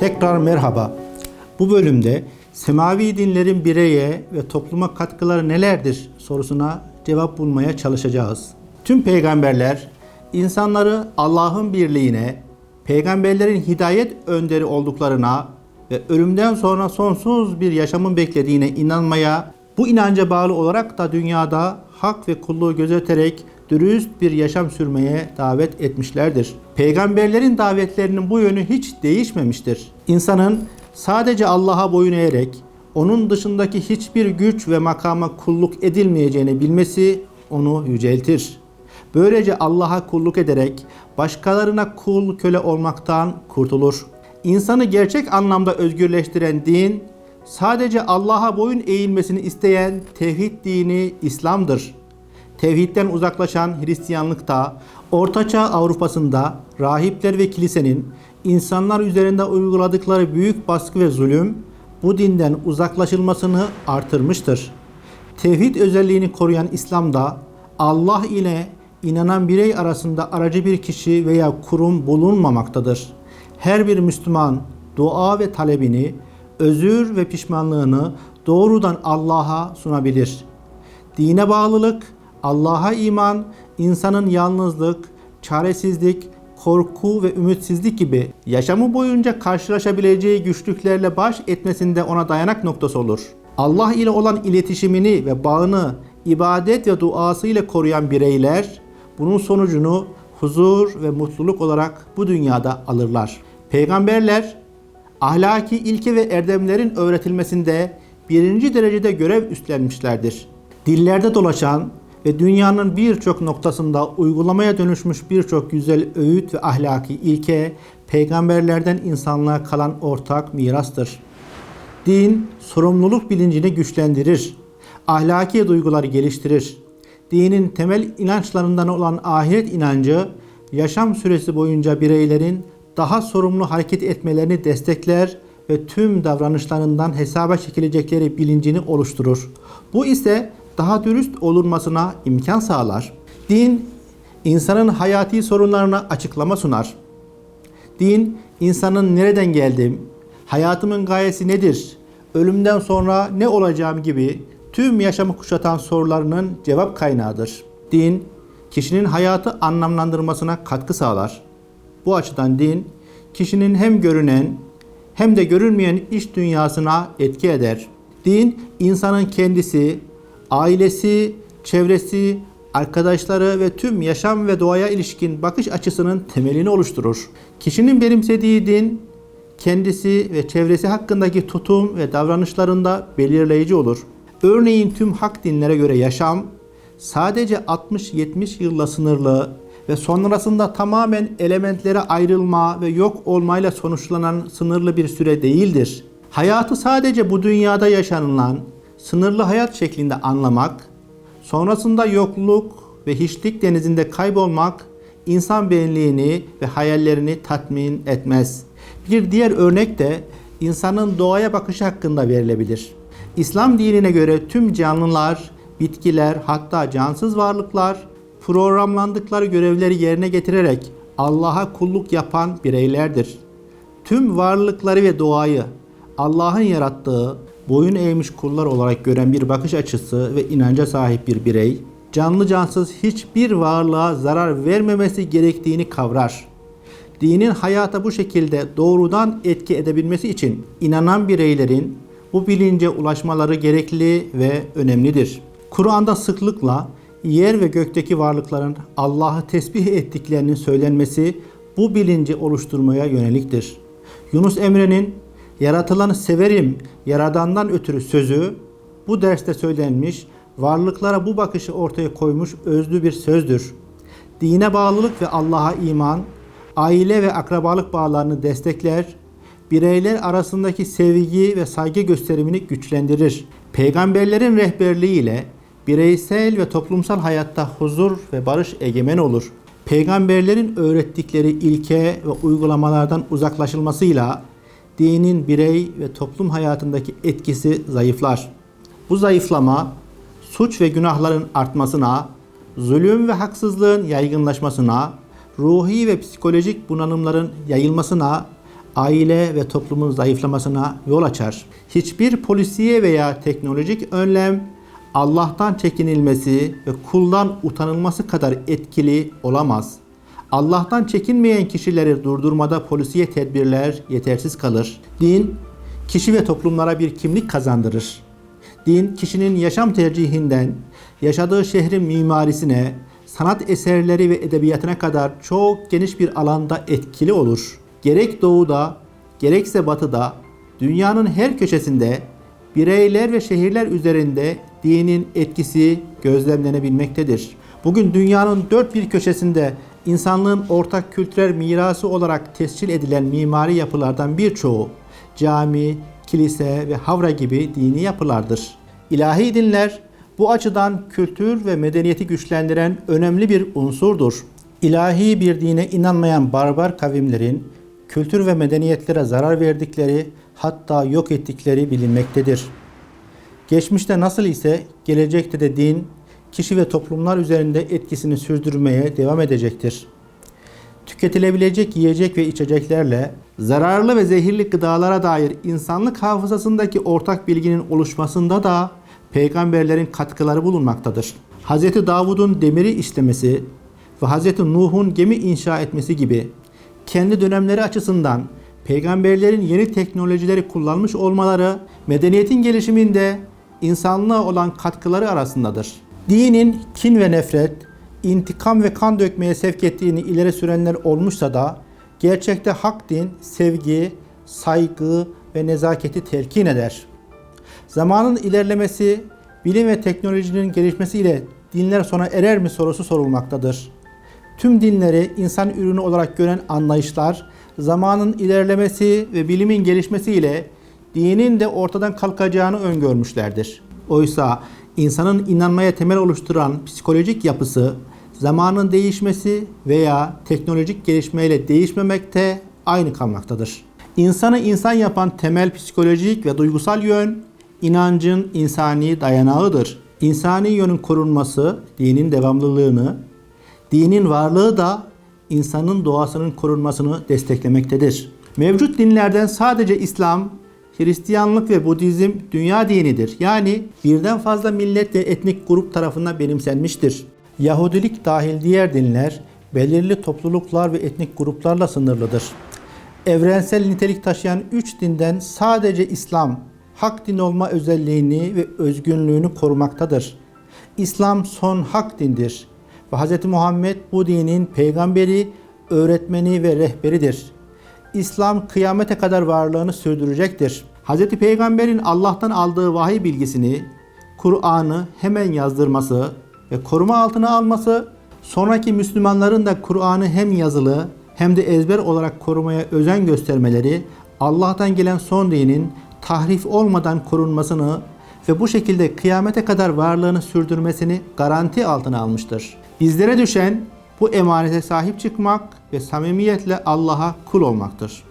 Tekrar merhaba. Bu bölümde semavi dinlerin bireye ve topluma katkıları nelerdir sorusuna cevap bulmaya çalışacağız. Tüm peygamberler insanları Allah'ın birliğine, peygamberlerin hidayet önderi olduklarına ve ölümden sonra sonsuz bir yaşamın beklediğine inanmaya, bu inanca bağlı olarak da dünyada hak ve kulluğu gözeterek dürüst bir yaşam sürmeye davet etmişlerdir. Peygamberlerin davetlerinin bu yönü hiç değişmemiştir. İnsanın sadece Allah'a boyun eğerek onun dışındaki hiçbir güç ve makama kulluk edilmeyeceğini bilmesi onu yüceltir. Böylece Allah'a kulluk ederek başkalarına kul köle olmaktan kurtulur. İnsanı gerçek anlamda özgürleştiren din sadece Allah'a boyun eğilmesini isteyen tevhid dini İslam'dır. Tevhidden uzaklaşan Hristiyanlıkta, Ortaçağ Avrupa'sında rahipler ve kilisenin insanlar üzerinde uyguladıkları büyük baskı ve zulüm bu dinden uzaklaşılmasını artırmıştır. Tevhid özelliğini koruyan İslam'da Allah ile inanan birey arasında aracı bir kişi veya kurum bulunmamaktadır. Her bir Müslüman dua ve talebini, özür ve pişmanlığını doğrudan Allah'a sunabilir. Dine bağlılık, Allah'a iman, insanın yalnızlık, çaresizlik, korku ve ümitsizlik gibi yaşamı boyunca karşılaşabileceği güçlüklerle baş etmesinde ona dayanak noktası olur. Allah ile olan iletişimini ve bağını ibadet ve duası ile koruyan bireyler bunun sonucunu huzur ve mutluluk olarak bu dünyada alırlar. Peygamberler ahlaki ilke ve erdemlerin öğretilmesinde birinci derecede görev üstlenmişlerdir. Dillerde dolaşan ve dünyanın birçok noktasında uygulamaya dönüşmüş birçok güzel öğüt ve ahlaki ilke peygamberlerden insanlığa kalan ortak mirastır. Din sorumluluk bilincini güçlendirir, ahlaki duyguları geliştirir. Dinin temel inançlarından olan ahiret inancı yaşam süresi boyunca bireylerin daha sorumlu hareket etmelerini destekler ve tüm davranışlarından hesaba çekilecekleri bilincini oluşturur. Bu ise daha dürüst olunmasına imkan sağlar. Din insanın hayati sorunlarına açıklama sunar. Din insanın nereden geldim, hayatımın gayesi nedir, ölümden sonra ne olacağım gibi tüm yaşamı kuşatan sorularının cevap kaynağıdır. Din kişinin hayatı anlamlandırmasına katkı sağlar. Bu açıdan din kişinin hem görünen hem de görünmeyen iç dünyasına etki eder. Din insanın kendisi, ailesi, çevresi, arkadaşları ve tüm yaşam ve doğaya ilişkin bakış açısının temelini oluşturur. Kişinin benimsediği din kendisi ve çevresi hakkındaki tutum ve davranışlarında belirleyici olur. Örneğin tüm hak dinlere göre yaşam sadece 60-70 yılla sınırlı ve sonrasında tamamen elementlere ayrılma ve yok olmayla sonuçlanan sınırlı bir süre değildir. Hayatı sadece bu dünyada yaşanılan sınırlı hayat şeklinde anlamak, sonrasında yokluk ve hiçlik denizinde kaybolmak insan benliğini ve hayallerini tatmin etmez. Bir diğer örnek de insanın doğaya bakışı hakkında verilebilir. İslam dinine göre tüm canlılar, bitkiler, hatta cansız varlıklar programlandıkları görevleri yerine getirerek Allah'a kulluk yapan bireylerdir. Tüm varlıkları ve doğayı Allah'ın yarattığı boyun eğmiş kullar olarak gören bir bakış açısı ve inanca sahip bir birey, canlı cansız hiçbir varlığa zarar vermemesi gerektiğini kavrar. Dinin hayata bu şekilde doğrudan etki edebilmesi için inanan bireylerin bu bilince ulaşmaları gerekli ve önemlidir. Kur'an'da sıklıkla yer ve gökteki varlıkların Allah'ı tesbih ettiklerinin söylenmesi bu bilinci oluşturmaya yöneliktir. Yunus Emre'nin yaratılanı severim yaradandan ötürü sözü bu derste söylenmiş, varlıklara bu bakışı ortaya koymuş özlü bir sözdür. Dine bağlılık ve Allah'a iman, aile ve akrabalık bağlarını destekler, bireyler arasındaki sevgi ve saygı gösterimini güçlendirir. Peygamberlerin rehberliğiyle bireysel ve toplumsal hayatta huzur ve barış egemen olur. Peygamberlerin öğrettikleri ilke ve uygulamalardan uzaklaşılmasıyla dinin birey ve toplum hayatındaki etkisi zayıflar. Bu zayıflama suç ve günahların artmasına, zulüm ve haksızlığın yaygınlaşmasına, ruhi ve psikolojik bunalımların yayılmasına, aile ve toplumun zayıflamasına yol açar. Hiçbir polisiye veya teknolojik önlem Allah'tan çekinilmesi ve kuldan utanılması kadar etkili olamaz. Allah'tan çekinmeyen kişileri durdurmada polisiye tedbirler yetersiz kalır. Din, kişi ve toplumlara bir kimlik kazandırır. Din, kişinin yaşam tercihinden, yaşadığı şehrin mimarisine, sanat eserleri ve edebiyatına kadar çok geniş bir alanda etkili olur. Gerek doğuda, gerekse batıda, dünyanın her köşesinde bireyler ve şehirler üzerinde dinin etkisi gözlemlenebilmektedir. Bugün dünyanın dört bir köşesinde insanlığın ortak kültürel mirası olarak tescil edilen mimari yapılardan birçoğu cami, kilise ve havra gibi dini yapılardır. İlahi dinler bu açıdan kültür ve medeniyeti güçlendiren önemli bir unsurdur. İlahi bir dine inanmayan barbar kavimlerin kültür ve medeniyetlere zarar verdikleri hatta yok ettikleri bilinmektedir. Geçmişte nasıl ise gelecekte de din kişi ve toplumlar üzerinde etkisini sürdürmeye devam edecektir. Tüketilebilecek yiyecek ve içeceklerle zararlı ve zehirli gıdalara dair insanlık hafızasındaki ortak bilginin oluşmasında da peygamberlerin katkıları bulunmaktadır. Hz. Davud'un demiri işlemesi ve Hz. Nuh'un gemi inşa etmesi gibi kendi dönemleri açısından peygamberlerin yeni teknolojileri kullanmış olmaları medeniyetin gelişiminde insanlığa olan katkıları arasındadır. Dinin kin ve nefret, intikam ve kan dökmeye sevk ettiğini ileri sürenler olmuşsa da gerçekte hak din sevgi, saygı ve nezaketi telkin eder. Zamanın ilerlemesi, bilim ve teknolojinin gelişmesiyle dinler sona erer mi sorusu sorulmaktadır. Tüm dinleri insan ürünü olarak gören anlayışlar, zamanın ilerlemesi ve bilimin gelişmesiyle dinin de ortadan kalkacağını öngörmüşlerdir. Oysa insanın inanmaya temel oluşturan psikolojik yapısı, zamanın değişmesi veya teknolojik gelişmeyle değişmemekte aynı kalmaktadır. İnsanı insan yapan temel psikolojik ve duygusal yön, inancın insani dayanağıdır. İnsani yönün korunması, dinin devamlılığını, dinin varlığı da insanın doğasının korunmasını desteklemektedir. Mevcut dinlerden sadece İslam, Hristiyanlık ve Budizm dünya dinidir. Yani birden fazla millet ve etnik grup tarafından benimsenmiştir. Yahudilik dahil diğer dinler belirli topluluklar ve etnik gruplarla sınırlıdır. Evrensel nitelik taşıyan üç dinden sadece İslam hak din olma özelliğini ve özgünlüğünü korumaktadır. İslam son hak dindir ve Hz. Muhammed bu dinin peygamberi, öğretmeni ve rehberidir. İslam kıyamete kadar varlığını sürdürecektir. Hz. Peygamber'in Allah'tan aldığı vahiy bilgisini, Kur'an'ı hemen yazdırması ve koruma altına alması, sonraki Müslümanların da Kur'an'ı hem yazılı hem de ezber olarak korumaya özen göstermeleri, Allah'tan gelen son dinin tahrif olmadan korunmasını ve bu şekilde kıyamete kadar varlığını sürdürmesini garanti altına almıştır. Bizlere düşen bu emanete sahip çıkmak ve samimiyetle Allah'a kul olmaktır.